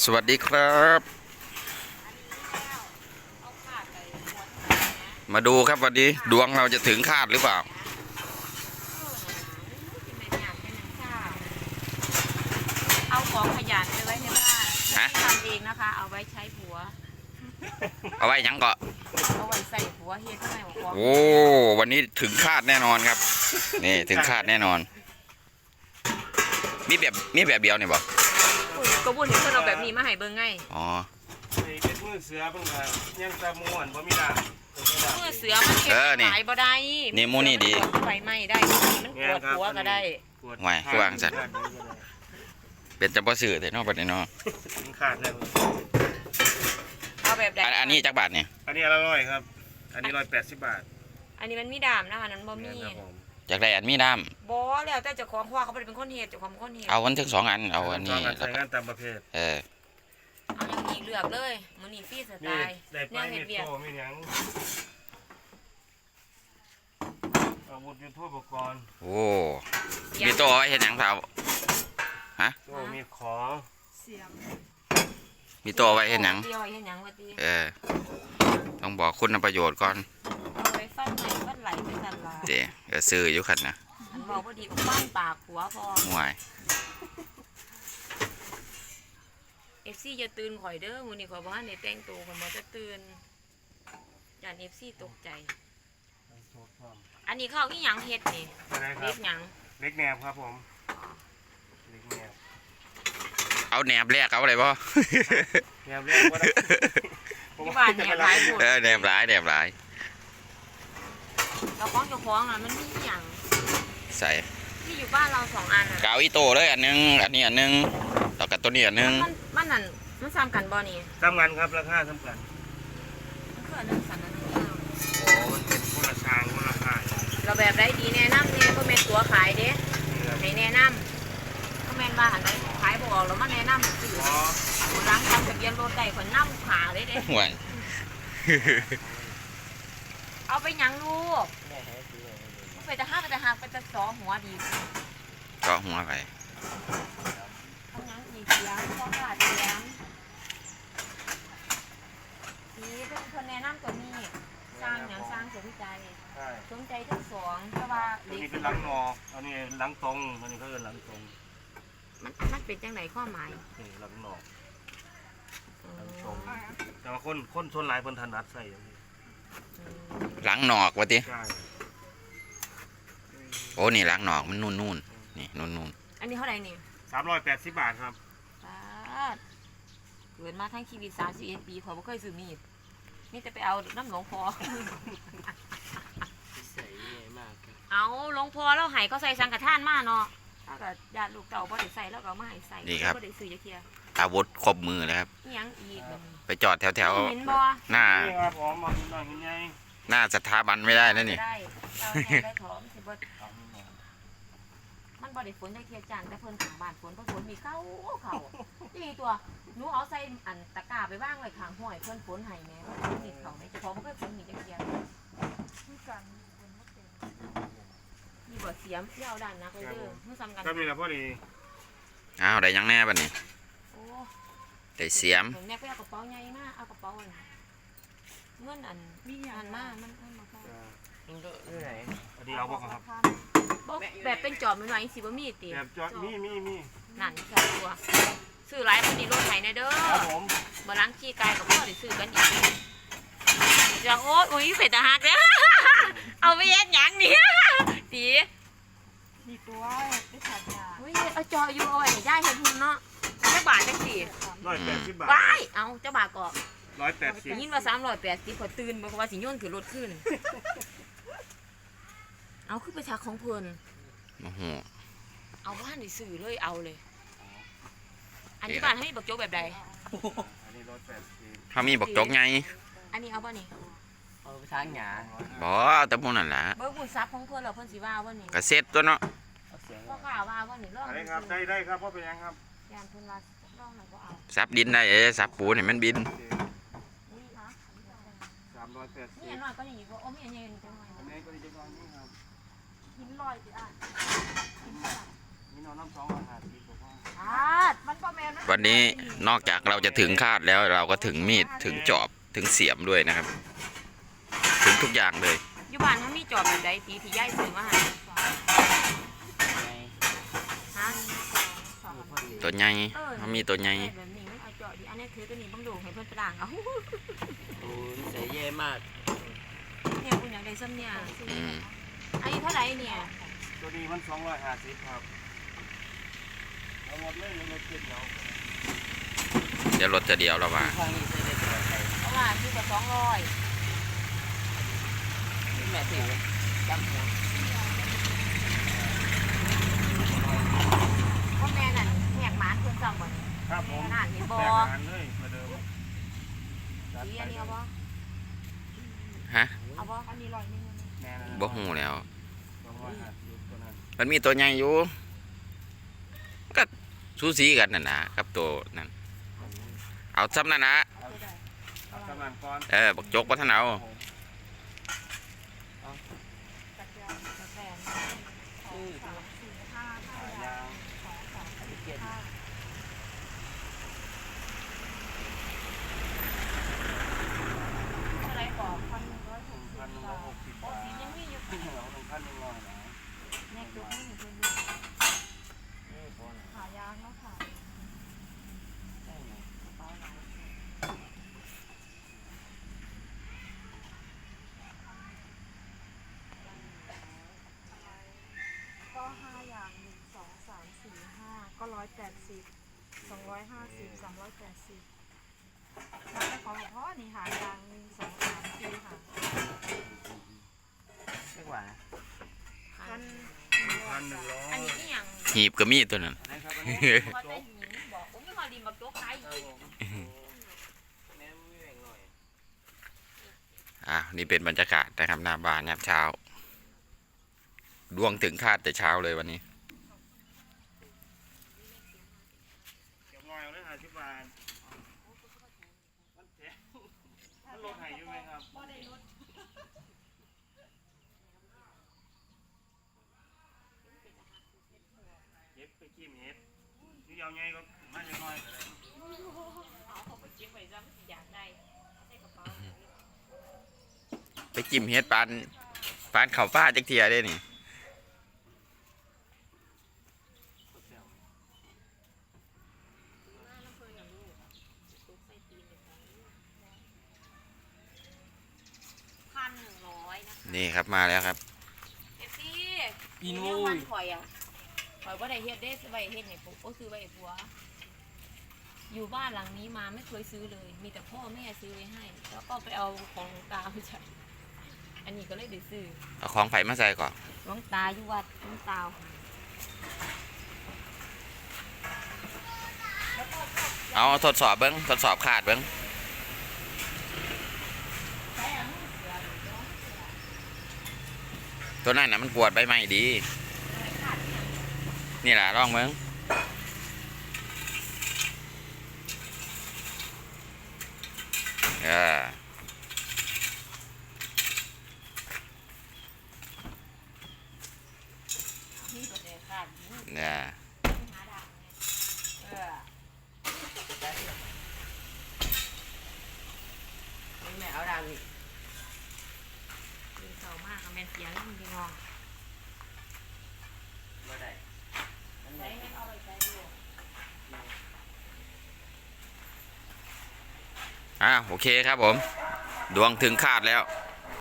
สวัสดีครับ มาดูครับวันนี้ดวงเราจะถึงคาดหรือเปล่า เอาของขยันไปไว้ในบ้านฮะ ทำเองนะคะ เอาไว้ใช้ผัว เอาไว้หยังเกาะเอาไว้ใส่ผัวเฮ็ดทำไมบอกของโอ้ วันนี้ถึงคาดแน่นอนครับ นี่ถึงคาดแน่นอน มีแบบมีแบบเดียวเนี่ยบอก อุ๊ยก็บุญเห็นเพิ่นเอาแบบนี้มาให้เบิ่งไงอ๋อไอ้เป็นมือเสือเพิ่งมายังตะม่วนบ่มีดาบเมื่อเสือมันเก็บขายบ่ได้นี่มูนี่ดี ไฟไหม้ได้มันปวดหัวก็ได้ปวดไหวคือวางสัตว์ เป็นจำปาสื่อแต่นอกประเด็นนอกถึงขาดแล้วเอาแบบใดอันอันนี้จักบาทเนี่ยอันนี้อร่อยครับ อันนี้ร้อยแปดสิบบาท อันนี้มันมีดามนะคะนั้นบ่มีเนี่ยครับผม จากได้อันมีน้บ่แล้วแต่เจ้าของเพราะว่าเขาบ่ได้เป็นคนเฮ็ดเจ้าของเป็นคนเฮ็ดำเอาวันถึงสองอันเอาอันนี้ตอนแล้วใช้ก็งานตามประเภทเออเอาอย่างนี้เลือกเลยมื้อนี้ฟรีสไตนี่ล์ได้ไปแนวเฮ็มีดเวียกโต้มีหยังอาวุธยุทโธปกรณ์โอ้มีตัวเอาไว้เห็นหยังเปล่าโต้มีของมีตัวเอาไว้เห็นหยังเดียวไว้เฮ็ดหยังว่าติเออต้องบอกคุณประโยชน์ก่อนเอาไว้ ฟันไหนฟันไหลไปสั่นล่ะเดี๋ยวเออซื้ออยู่ขันนะอันบอกบ่ดีก็ฟันปากผัวพอห่วยเอฟซีจะตื่นข่อยเด้อมื้อนี้ข่อยบ่ทันได้แต่งตัวข่อยบ่จะตื่นย่านเอฟซีตกใจ อันนี้เขาอีหยังเฮ็ดนี่อะไรคเล็รับกหยังเล็กแนบครับผม เล็กแนบเอาแหนบแรกเอาอะไรบ่ แนบเรียกว่าได้ที่บ้านเนี่ยหลายบุญเออแหนบหลายแหนบหลาย เจ้าของเจ้าของน่ะมันมีอีหยังใส่ที่อยู่บ้านเราสองอันน่ะกาวอีโตเลยอันหนึง อันนี้อันหนึงต่อกับตัวนี้อันหนึงมันมันนั่นมันซ้ำกันบ่นี่ทำงานครับราคาสำคัญมันคืออันนั้นสันอันนั้นโอ้มันเป็นคนละทางคนละค่ายเราแบบได้ดีแนะนำเนี่ยบ่แม่นตัวขายเด้นี่ครับให้แนะนำก็แม่นว่าอันใดขายบ่ออกแล้วมาแนะนำซื้ออ๋อหลังทำทะเบียนรถได้คนนำขาเลยเด้ห่วย เอาไปหยังลูกไปแต่ห้าไปแต่หางไปแต่สอหัวดีก็หัวไปเอาหยังอีกเสียงต้องขาดเสียงนี่เป็นคนแนะนำตัวนี้สร้างหยังสร้างสนใจใช่สนใจทั้งสองแต่ว่าอันเด็นี้กเป็นหลังงออันนี้หลังตรงอันนี้ก็เป็นหลังตรงมันมันเป็นจังไหนข้อหมายนี่หลังนอกอืหลังมตรงแต่ว่าคนคนชนหลายคนถนัดใส่อย่างนี้ หลังหนอกวะติใช่โอ้นี่หลังหนอกมันนุ่นนุ่นๆนี่นุ่นนุ่นอันนี้เท่าไหร่นี่สามร้อยแปดสิบบาทครับบาทเกิดมาทั้งชีวิต31ปีขอยบ่เคยซื้อมีดนี่แต่ไปเอาน้ำหลวงพ่อ ใส่มากครับเอาหลวงพ่อเราให้เขาใส่สังฆทานมาเนาะถ้าเกิดญาติลูกเต่าบ่ได้ใส่แล้วก็เอามาให้ใส่บ่ได้ซื้อจักเที่ย ๆอาวุธครบมือเลยครับอีหยังอีกไปจอดแถวแถวเห็นบ่ๆหน้า นี่ครับผมมาดูหน่อยเห็นไงหน้าสถาบันไม่ได้นะนี่ ได้เราเนี่ยได้ถอมสิบ่มันบ่ได้ฝนจักเที่ยจานแต่เพิ่นข้างบ้านฝนเพราะฝนมีเข้าเข้าดีตัวหนูเอาใส่อันตะกร้าไปวางไว้ข้างห้วยเพิ่นฝนให้แม่เพิ่นมีเข้าแม่เจ้าของบ่เคยฝนมีจักเที่ยมีบ่เสียมที่เอาด้านนักเลยเด้อมันซ้ำกันก็มีแล้วพอดีอ้าวได้หยังแน่บัดนี้โอ้ ได้เสียมผมเนี่ยไปเอากระเป๋าใหญ่มาเอากระเป๋าอันเงินอันอันมามันมันมาเข้าอันนี้เอาบ่ครับบ่แบบเป็นจอบมันไว้สิบ่มีติแบบจอดมีมีมีนั่นแค่ตัวซื้อหลายคนนี้รถไถแน่เด้อครับผมบ่ล้างขี้กายกับพ่อได้ซื้อกันอีกจังโอ้ยอุ้ยเป็ดตาหักเด้อเอาไปเฮ็ดหยังนี่ตีนี่ตัวได้ขาดยาอุ้ยเอาจออยู่เอาไว้ให้ย่ายเฮ็ดหุ่นเนาะจัก บาทจังสิร้อยแปดสิบบาทว้ายเอาเจ้าบาทก็ร้อยแปดสิบได้ยินว่า380พอตื่นบ่ว่าสิโยนขึ้นรถขึ้น เอาคือประชาของเพิ่นโอ้โหเอาบ้านนี่ซื้อเลยเอาเลย อันนี้บ้านให้บักโจ๊กแบบใดอันนี้ร้อยแปดสิบเขามีบอกจกไง อันนี้เอาบ้านี่เอาไปทางหยาบเอาแต่พวกนั้นแหละเบอร์บุญทรัพย์ของเพื่อนเราเพื่อนสิว่าว่านี่กระเซ็ตตัวเนาะเอาเสียงพ่อข่าว่าว่านี่ลองอันนี้ครับได้ได้ครับพ่อเป็นยังครับ ยานเพื่อนว่าลองหน่อยก็เอาซับดินได้เอ้ซับปูนให้มันบินนี่นะสามร้อยแปดสินี่บอันน้อยก็อย่างนี้ก็โอ้ไม่อันใหญ่จังเลยอันนี้ก็ดีจังเลยนี่ครับหินลอยสิอะนี่นอนน้ำสองอาหารดีกว่าอ่ามันก็แมนมันวันนี้นอกจากเราจะถึงคาดแล้วเราก็ถึงมีดถึงจอบถึงเสียมด้วยนะครับ ถึงทุกอย่างเลย อยู่บ้านมันมีจอบแบบใดตีที่ย่ายซื้อมาให้ฮะ ตัวใหญ่มันมีตัวใหญ่แบบนี้มันเอาจอบดิอันนี้ถือตัวนี้บังดูให้เพิ่นไปล้างเอาโอ้ยใส่แย่มากเนี่ยคุณอยากได้ซ้ำเนี่ยอืมอันนี้เท่าไหร่เนี่ยตัวนี้มัน250ครับเอาหมดเลยเลยเจ็ดเดียวเดี๋ยวรถจะเดียวแล้วว่าข้างนี้ใส่ได้ตัวใส่เพราะว่าที่กว่าสองร้อยแม่ถือจำหัว พ่อแม่นั่นแหกหมานเพิ่นซ้ำบ่ ครับผม นั่นเห็นบ่ แตกงานเลยเหมือนเดิมจัด สี ไป อันนี้เอาบ่ฮะเอาบ่อันนี้ร้อยหนึงอันนี้แม่นะบ่หูแล้ว250ตัวนั้นมันมีตัวใหญ่อยู่ ก็สูสีกันนั่นนะกับตัวนั่น เอาซ้ำนั่นนะ เอาตัวใดเอากำลังก่อน เออบักจกวัฒนาเอา จักรยานจักรแบนสองสามสี่ห้าห้า ขาย ยาง ยาง สองสามสี่ เกียรติ ห้า เท่าไหร่ก่อน พันหนึ่งร้อยหกสิบ พันหนึ่งร้ บา อยห ท กสิบ โอ้ บาท สียังมีอยู่ เอาหนึ่งพันหนึ่งร้อยนะ แม่ยกให้เพิ่นดู นี่พอนะ ขายางเนาะค่ะ ได้ไหม ก็ห้าอย่างหนึ่งสองสามสี่ห้าก็ร้ อยแปดสิบสองร้อยห้าสิบสามร้อยแปดสิบแล้วก็ของพ่อนี่หายางหนึ่งสองสามสี่ค่ะเรียกว่าพันพันหนึ่งร้อยอันนี้อีหยังหีบก็มีตัวนั้นอันนี้ครับอันนี้พอได้หินบอกโอ้ยมาดีมาโจ๊กขายครับผมแม่ไม่แบ่งหน่อยอะนี่เป็นบรรยากาศนะครับหน้าบ้านยามเช้าดวงถึงคาดแต่เช้าเลยวันนี้ เก็บน้อยเอาเลยห้าสิบบาทมันเจ๊มันลดให้อยู่ไหมครับเย็บ ไปกินเห็ดนี่เอาไงก็มาจะน้อยก็ได้เอาเขาไปเก็บไว้ซะมันสิอยากได้เอาใส่กระเป๋าไปจิ้มเฮ็ดปานปานเข่าป้าจักเทียได้นี่พันหนึ่งร้อยนะคะนี่ครับมาแล้วครับ เอฟซี่อีเรื่นูองวันข่อยอะ ข่อยว่าได้เฮ็ดได้ซื้อไว้เฮ็ดให้ปุ๊บก็ซื้อไว้ให้ผัว อยู่บ้านหลังนี้มาไม่เคยซื้อเลย มีแต่พ่อแม่ซื้อไว้ให้ แล้วก็ไปเอาของหลวงตาไปใช้อันนี้ก็เลยได้ซื้อเอาของไผ่มาใส่ก่อนหลวงตาอยู่วัดหลวงตาเอาทดสอบเบิ้งทดสอบขาดเบิ้งตัวนั้นน่ะมันปวดใบไม้ดี นี่แหละลองเบิ้งเออนี่ก็ได้ขาดนี่เนี่ยหาดาวเนี่ยเออแม่เอาดาวนี่คือเศร้ามากอะแม่นเสียงมันพี่น้องบ่ได้อันใช้นี้ให้เอาไปใช้ดู อ่าโอเคครับผม ดวงถึงคาดแล้ว